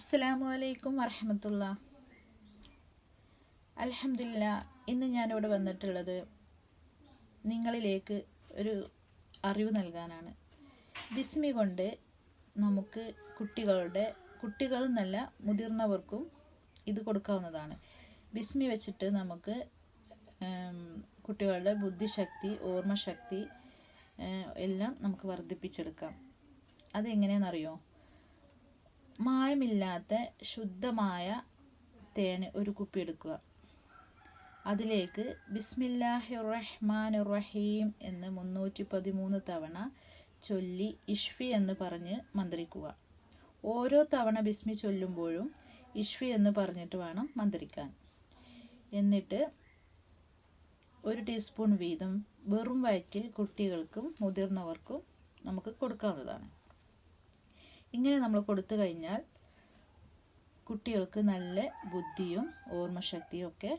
അസ്സലാമു അലൈക്കും വറഹമത്തുള്ള. അലഹമില്ല ഇന്ന് ഞാനിവിടെ വന്നിട്ടുള്ളത് നിങ്ങളിലേക്ക് ഒരു അറിവ് നൽകാനാണ്. ബിസ്മി കൊണ്ട് നമുക്ക് കുട്ടികളുടെ കുട്ടികൾ എന്നല്ല മുതിർന്നവർക്കും ഇത് കൊടുക്കാവുന്നതാണ്. ബിസ്മി വെച്ചിട്ട് നമുക്ക് കുട്ടികളുടെ ബുദ്ധിശക്തി ഓർമ്മശക്തി എല്ലാം നമുക്ക് വർദ്ധിപ്പിച്ചെടുക്കാം. അതെങ്ങനെയാണെന്നറിയോ? മായമില്ലാത്ത ശുദ്ധമായ തേൻ ഒരു കുപ്പി എടുക്കുക. അതിലേക്ക് ബിസ്മില്ലാഹി റഹ്മാൻ റഹീം എന്ന് മുന്നൂറ്റി പതിമൂന്ന് തവണ ചൊല്ലി ഇഷ്ഫി എന്ന് പറഞ്ഞ് മന്ത്രിക്കുക. ഓരോ തവണ ബിസ്മി ചൊല്ലുമ്പോഴും ഇഷ്ഫി എന്ന് പറഞ്ഞിട്ട് വേണം മന്ത്രിക്കാൻ. എന്നിട്ട് ഒരു ടീസ്പൂൺ വീതം വെറും വയറ്റിൽ കുട്ടികൾക്കും മുതിർന്നവർക്കും നമുക്ക് കൊടുക്കാവുന്നതാണ്. ഇങ്ങനെ നമ്മൾ കൊടുത്തു കഴിഞ്ഞാൽ കുട്ടികൾക്ക് നല്ല ബുദ്ധിയും ഓർമ്മശക്തിയും ഒക്കെ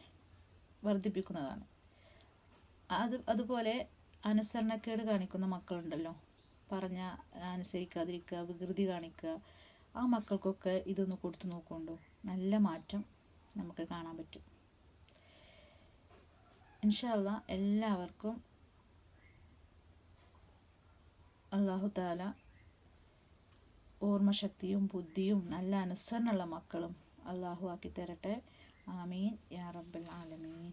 വർദ്ധിപ്പിക്കുന്നതാണ്. അത് അതുപോലെ അനുസരണക്കേട് കാണിക്കുന്ന മക്കളുണ്ടല്ലോ. പറഞ്ഞ അനുസരിക്കാതിരിക്കുക വികൃതി കാണിക്കുക. ആ മക്കൾക്കൊക്കെ ഇതൊന്ന് കൊടുത്തു നോക്കുകൊണ്ടു നല്ല മാറ്റം നമുക്ക് കാണാൻ പറ്റും. ഇൻഷാല്ല എല്ലാവർക്കും അള്ളാഹു താല ഓർമ്മശക്തിയും ബുദ്ധിയും നല്ല അനുസരണമുള്ള മക്കളും അള്ളാഹു ആക്കി തരട്ടെ ആമീൻ. യാ റബ്ബൽ ആലമീൻ.